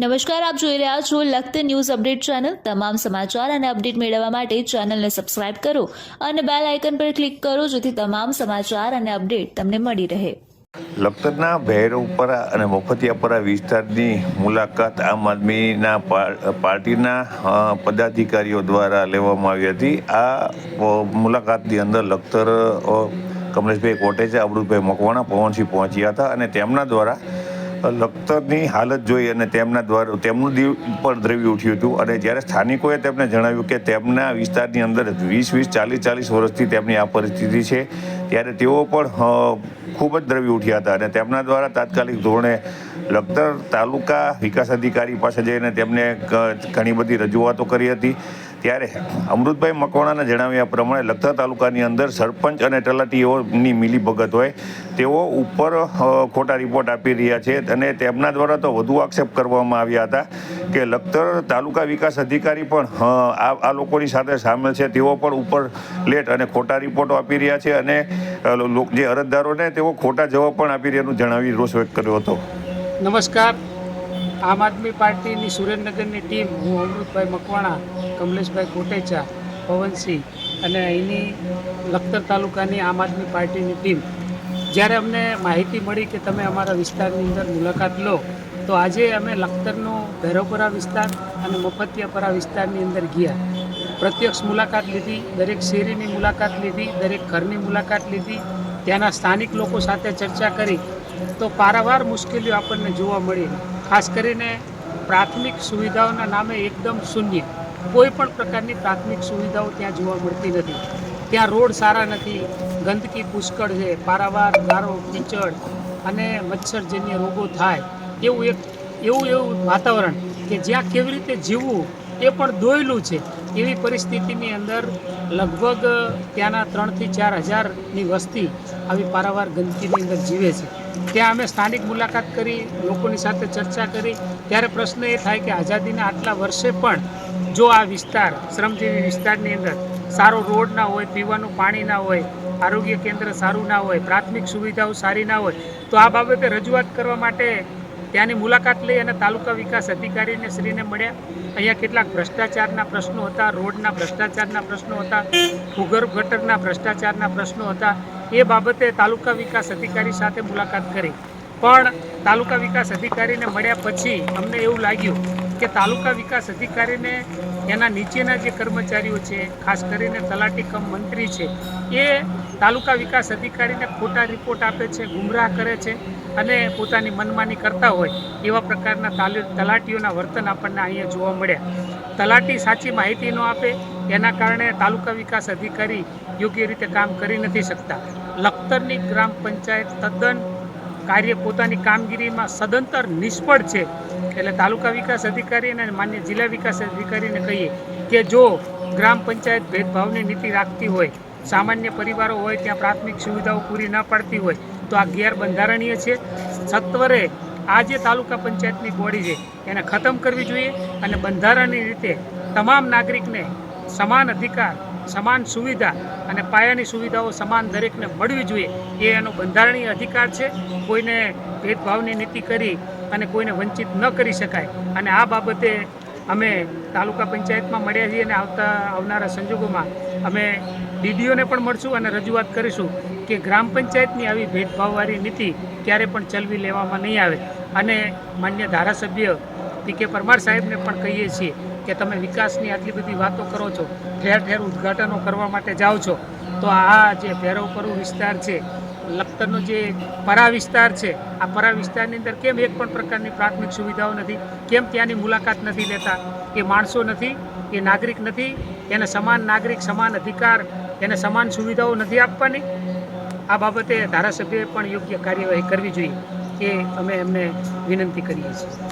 નમસ્કાર, આપ જોઈ રહ્યા છો લખત ન્યૂઝ અપડેટ ચેનલ. તમામ સમાચાર અને અપડેટ મેળવવા માટે ચેનલને સબસ્ક્રાઇબ કરો અને બેલ આઇકન પર ક્લિક કરો જેથી તમામ સમાચાર અને અપડેટ તમને મળી રહે. લખતરના ભૈરવપરા અને મફતિયાપરા વિસ્તારની મુલાકાત આમ આદમીના પાર્ટીના પદાધિકારીઓ દ્વારા લેવામાં આવી હતી. આ મુલાકાતની અંદર લખતર કમલેશભાઈ કોટેચા, અમૃતભાઈ મકવાણા, પવનસિંહ પહોંચ્યા હતા અને તેમના દ્વારા લખતરની હાલત જોઈ અને તેમના દ્વારા તેમનું દીવ પણ દ્રવ્ય ઉઠ્યું હતું. અને જ્યારે સ્થાનિકોએ તેમને જણાવ્યું કે તેમના વિસ્તારની અંદર વીસ વીસ, ચાલીસ ચાલીસ વર્ષથી તેમની આ પરિસ્થિતિ છે, ત્યારે તેઓ પણ ખૂબ જ દ્રવ્ય ઉઠ્યા હતા. અને તેમના દ્વારા તાત્કાલિક ધોરણે લખતર તાલુકા વિકાસ અધિકારી પાસે જઈને તેમને ઘણી બધી રજૂઆતો કરી હતી. ત્યારે અમૃતભાઈ મકવાણાના જણાવ્યા પ્રમાણે લખતર તાલુકાની અંદર સરપંચ અને તલાટીઓની મિલીભગત હોય, તેઓ ઉપર ખોટા રિપોર્ટ આપી રહ્યા છે અને તેમના દ્વારા તો વધુ આક્ષેપ કરવામાં આવ્યા હતા કે લખતર તાલુકા વિકાસ અધિકારી પણ આ લોકોની સાથે સામેલ છે. તેઓ પણ ઉપર લેટ અને ખોટા રિપોર્ટો આપી રહ્યા છે અને જે અરજદારોને તેઓ ખોટા જવાબ પણ આપી રહ્યાનું જણાવી રોષ વ્યક્ત કર્યો હતો. નમસ્કાર. આમ આદમી પાર્ટીની સુરેન્દ્રનગરની ટીમ, હું, અમૃતભાઈ મકવાણા, કમલેશભાઈ કોટેચા, પવનસિંહ અને અહીંની લખતર તાલુકાની આમ આદમી પાર્ટીની ટીમ. જ્યારે અમને માહિતી મળી કે તમે અમારા વિસ્તારની અંદર મુલાકાત લો, તો આજે અમે લખતરનો ભૈરવપરા વિસ્તાર અને મફતિયાપરા વિસ્તારની અંદર ગયા. પ્રત્યક્ષ મુલાકાત લીધી, દરેક શેરીની મુલાકાત લીધી, દરેક ઘરની મુલાકાત લીધી, ત્યાંના સ્થાનિક લોકો સાથે ચર્ચા કરી. તો પારાવાર મુશ્કેલીઓ આપણને જોવા મળી. ખાસ કરીને પ્રાથમિક સુવિધાઓના નામે એકદમ શૂન્ય. કોઈ પણ પ્રકારની પ્રાથમિક સુવિધાઓ ત્યાં જોવા મળતી નથી. ત્યાં રોડ સારા નથી, ગંદકી, પુષ્કળ છે, પારાવાર ગારો, કીચડ અને મચ્છરજન્ય રોગો થાય. એવું એક, એવું એવું વાતાવરણ કે જ્યાં કેવી રીતે જીવવું એ પણ દોયેલું છે. એવી પરિસ્થિતિની અંદર લગભગ ત્યાંના ત્રણથી ચાર હજારની વસ્તી આવી પારાવાર ગંદકીની અંદર જીવે છે. ત્યાં અમે સ્થાનિક મુલાકાત કરી, લોકોની સાથે ચર્ચા કરી. ત્યારે પ્રશ્ન એ થાય કે આઝાદીના આટલા વર્ષે પણ જો આ વિસ્તાર, શ્રમજીવી વિસ્તારની અંદર સારો રોડ ના હોય, પીવાનું પાણી ના હોય, આરોગ્ય કેન્દ્ર સારું ના હોય, પ્રાથમિક સુવિધાઓ સારી ના હોય, તો આ બાબતે રજૂઆત કરવા માટે ત્યાંની મુલાકાત લઈ અને તાલુકા વિકાસ અધિકારીને શ્રીને મળ્યા. અહીંયા કેટલાક ભ્રષ્ટાચારના પ્રશ્નો હતા, રોડના ભ્રષ્ટાચારના પ્રશ્નો હતા, ભૂગર્ભ ગટરના ભ્રષ્ટાચારના પ્રશ્નો હતા. એ બાબતે તાલુકા વિકાસ અધિકારી સાથે મુલાકાત કરી. પણ તાલુકા વિકાસ અધિકારીને મળ્યા પછી અમને એવું લાગ્યું કે તાલુકા વિકાસ અધિકારીને એના નીચેના જે કર્મચારીઓ છે, ખાસ કરીને તલાટી કમ મંત્રી છે, એ તાલુકા વિકાસ અધિકારીને ખોટા રિપોર્ટ આપે છે, ગુમરાહ કરે છે અને પોતાની મનમાની કરતા હોય એવા પ્રકારના તાલી, તલાટીઓના વર્તન આપણને અહીંયા જોવા મળ્યા. તલાટી સાચી માહિતી ન આપે, એના કારણે તાલુકા વિકાસ અધિકારી યોગ્ય રીતે કામ કરી નથી શકતા. લખતરની ગ્રામ પંચાયત તદ્દન કાર્ય પોતાની કામગીરીમાં સદંતર નિષ્ફળ છે. એટલે તાલુકા વિકાસ અધિકારી અને માન્ય જિલ્લા વિકાસ અધિકારીને કહીએ કે જો ગ્રામ પંચાયત ભેદભાવની નીતિ રાખતી હોય, સામાન્ય પરિવારો હોય, ત્યાં પ્રાથમિક સુવિધાઓ પૂરી ન પાડતી હોય, તો આ ગેરબંધારણીય છે. સત્વરે આ જે તાલુકા પંચાયતની બોડી છે, એને ખતમ કરવી જોઈએ અને બંધારણની રીતે તમામ નાગરિકને સમાન અધિકાર સમાન સુવિધા અને પાયાની સુવિધાઓ સમાન દરેકને મળવી જોઈએ, એ એનો બંધારણીય અધિકાર છે. કોઈને ભેદભાવની નીતિ કરી અને કોઈને વંચિત ન કરી શકાય. અને આ બાબતે અમે તાલુકા પંચાયતમાં મળ્યા છીએ અને આવતા આવનારા સંજોગોમાં અમે ડીડીઓને પણ મળશું અને રજૂઆત કરીશું કે ગ્રામ પંચાયતની આવી ભેદભાવવાળી નીતિ ક્યારે પણ ચલવી લેવામાં નહીં આવે. અને માન્ય ધારાસભ્ય પી કે પરમાર સાહેબને પણ કહીએ છીએ કે તમે વિકાસની આટલી બધી વાતો કરો છો, ઠેર ઠેર ઉદ્ઘાટનો કરવા માટે જાઓ છો, તો આ જે ભેરવપરુ વિસ્તાર છે, લખતરનો જે પરા વિસ્તાર છે, આ પરા વિસ્તારની અંદર કેમ એક પણ પ્રકારની પ્રાથમિક સુવિધાઓ નથી? કેમ ત્યાંની મુલાકાત નથી લેતા? એ માણસો નથી, એ નાગરિક નથી, એને સમાન નાગરિક, સમાન અધિકાર, એને સમાન સુવિધાઓ નથી આપવાની? આ બાબતે ધારાસભ્યએ પણ યોગ્ય કાર્યવાહી કરવી જોઈએ, એ અમે એમને વિનંતી કરીએ છીએ.